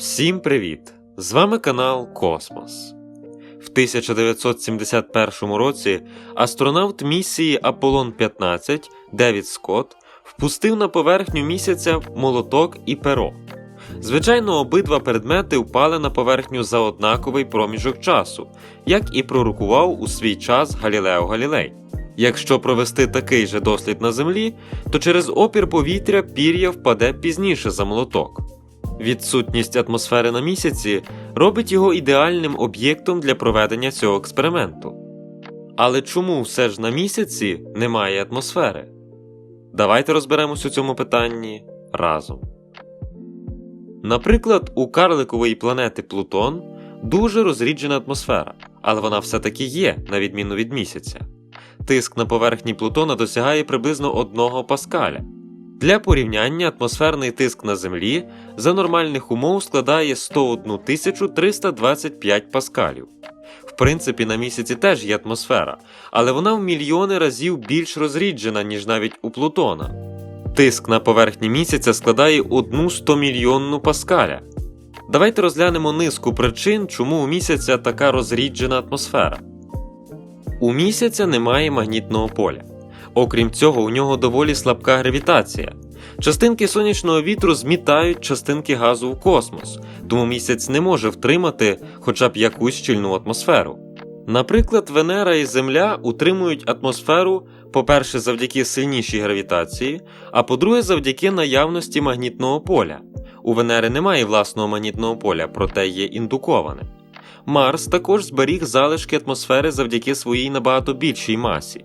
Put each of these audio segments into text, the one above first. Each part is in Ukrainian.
Всім привіт! З вами канал Космос. В 1971 році астронавт місії Аполлон 15 Девід Скотт впустив на поверхню місяця молоток і перо. Звичайно, обидва предмети впали на поверхню за однаковий проміжок часу, як і пророкував у свій час Галілео Галілей. Якщо провести такий же дослід на Землі, то через опір повітря пір'я впаде пізніше за молоток. Відсутність атмосфери на місяці робить його ідеальним об'єктом для проведення цього експерименту. Але чому все ж на місяці немає атмосфери? Давайте розберемось у цьому питанні разом. Наприклад, у карликової планети Плутон дуже розріджена атмосфера, але вона все-таки є, на відміну від місяця. Тиск на поверхні Плутона досягає приблизно 1 паскаля. Для порівняння атмосферний тиск на Землі за нормальних умов складає 101 325 паскалів. В принципі, на місяці теж є атмосфера, але вона в мільйони разів більш розріджена, ніж навіть у Плутона. Тиск на поверхні місяця складає 1 100-мільйонну паскаля. Давайте розглянемо низку причин, чому у місяця така розріджена атмосфера. У місяця немає магнітного поля. Окрім цього, у нього доволі слабка гравітація. Частинки сонячного вітру змітають частинки газу в космос, тому місяць не може втримати хоча б якусь щільну атмосферу. Наприклад, Венера і Земля утримують атмосферу, по-перше, завдяки сильнішій гравітації, а по-друге, завдяки наявності магнітного поля. У Венери немає власного магнітного поля, проте є індуковане. Марс також зберіг залишки атмосфери завдяки своїй набагато більшій масі.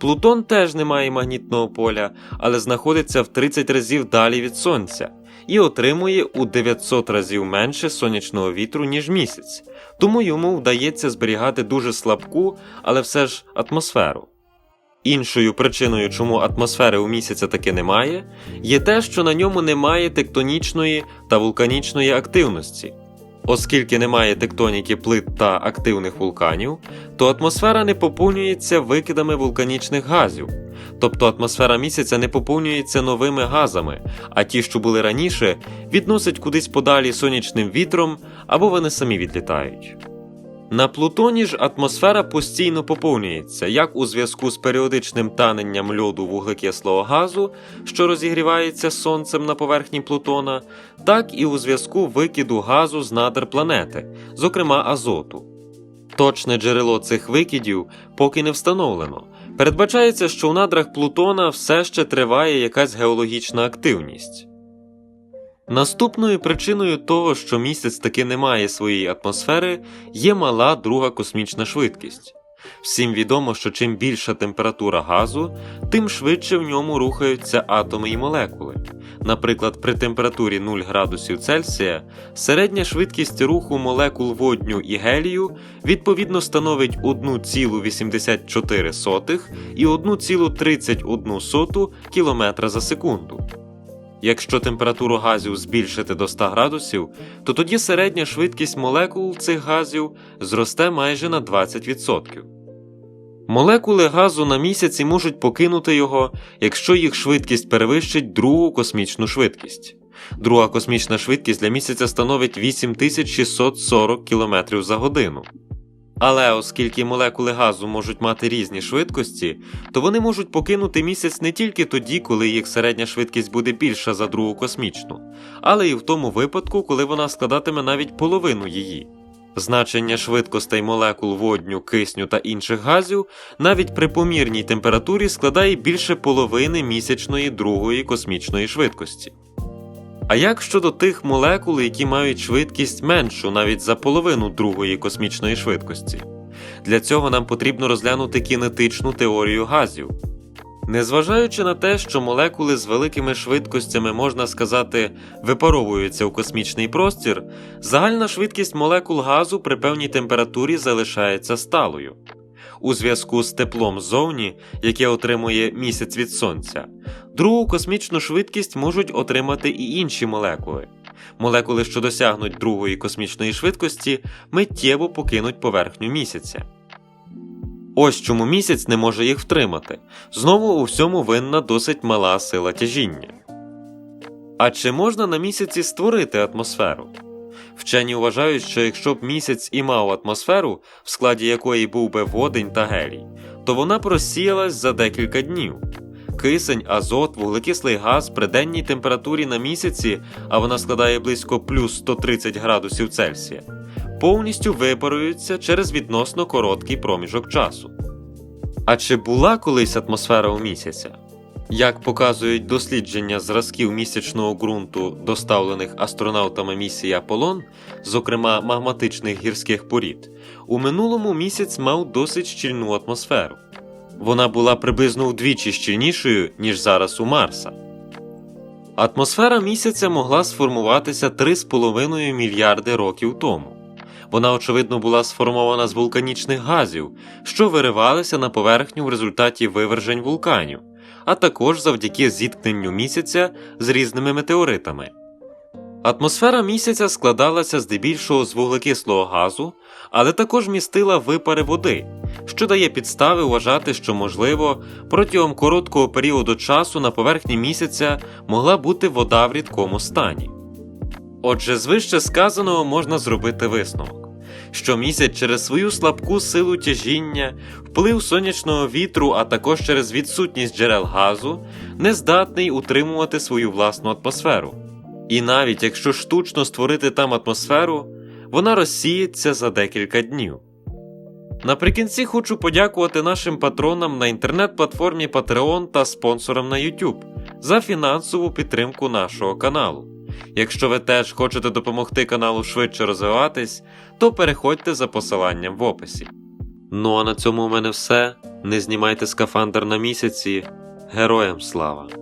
Плутон теж не має магнітного поля, але знаходиться в 30 разів далі від Сонця і отримує у 900 разів менше сонячного вітру, ніж місяць, тому йому вдається зберігати дуже слабку, але все ж атмосферу. Іншою причиною, чому атмосфери у місяця таки немає, є те, що на ньому немає тектонічної та вулканічної активності. Оскільки немає тектоніки плит та активних вулканів, то атмосфера не поповнюється викидами вулканічних газів, тобто атмосфера місяця не поповнюється новими газами, а ті, що були раніше, відносять кудись подалі сонячним вітром або вони самі відлітають. На Плутоні ж атмосфера постійно поповнюється як у зв'язку з періодичним таненням льоду вуглекислого газу, що розігрівається сонцем на поверхні Плутона, так і у зв'язку викиду газу з надр планети, зокрема азоту. Точне джерело цих викидів поки не встановлено. Передбачається, що у надрах Плутона все ще триває якась геологічна активність. Наступною причиною того, що місяць таки не має своєї атмосфери, є мала друга космічна швидкість. Всім відомо, що чим більша температура газу, тим швидше в ньому рухаються атоми і молекули. Наприклад, при температурі 0 градусів Цельсія середня швидкість руху молекул водню і гелію відповідно становить 1,84 і 1,31 км за секунду. Якщо температуру газів збільшити до 100 градусів, то тоді середня швидкість молекул цих газів зросте майже на 20%. Молекули газу на місяці можуть покинути його, якщо їх швидкість перевищить другу космічну швидкість. Друга космічна швидкість для місяця становить 8640 км за годину. Але оскільки молекули газу можуть мати різні швидкості, то вони можуть покинути місяць не тільки тоді, коли їх середня швидкість буде більша за другу космічну, але й в тому випадку, коли вона складатиме навіть половину її. Значення швидкостей молекул водню, кисню та інших газів навіть при помірній температурі складає більше половини місячної другої космічної швидкості. А як щодо тих молекул, які мають швидкість меншу навіть за половину другої космічної швидкості? Для цього нам потрібно розглянути кінетичну теорію газів. Незважаючи на те, що молекули з великими швидкостями, можна сказати, випаровуються у космічний простір, загальна швидкість молекул газу при певній температурі залишається сталою. У зв'язку з теплом ззовні, яке отримує місяць від сонця, другу космічну швидкість можуть отримати і інші молекули. Молекули, що досягнуть другої космічної швидкості, миттєво покинуть поверхню місяця. Ось чому місяць не може їх втримати. Знову у всьому винна досить мала сила тяжіння. А чи можна на місяці створити атмосферу? Вчені вважають, що якщо б місяць і мав атмосферу, в складі якої був би водень та гелій, то вона просіялась за декілька днів. Кисень, азот, вуглекислий газ при денній температурі на місяці, а вона складає близько плюс 130 градусів Цельсія, повністю випаруються через відносно короткий проміжок часу. А чи була колись атмосфера у місяця? Як показують дослідження зразків місячного ґрунту, доставлених астронавтами місії Аполлон, зокрема магматичних гірських порід, у минулому місяць мав досить щільну атмосферу. Вона була приблизно вдвічі щільнішою, ніж зараз у Марса. Атмосфера місяця могла сформуватися 3,5 мільярди років тому. Вона, очевидно, була сформована з вулканічних газів, що виривалися на поверхню в результаті вивержень вулканів, а також завдяки зіткненню місяця з різними метеоритами. Атмосфера місяця складалася здебільшого з вуглекислого газу, але також містила випари води, що дає підстави вважати, що, можливо, протягом короткого періоду часу на поверхні місяця могла бути вода в рідкому стані. Отже, з вище сказаного можна зробити висновок, що місяць через свою слабку силу тяжіння, вплив сонячного вітру, а також через відсутність джерел газу, не здатний утримувати свою власну атмосферу. І навіть якщо штучно створити там атмосферу, вона розсіється за декілька днів. Наприкінці хочу подякувати нашим патронам на інтернет-платформі Patreon та спонсорам на YouTube за фінансову підтримку нашого каналу. Якщо ви теж хочете допомогти каналу швидше розвиватись, то переходьте за посиланням в описі. Ну а на цьому у мене все. Не знімайте скафандр на місяці. Героям слава!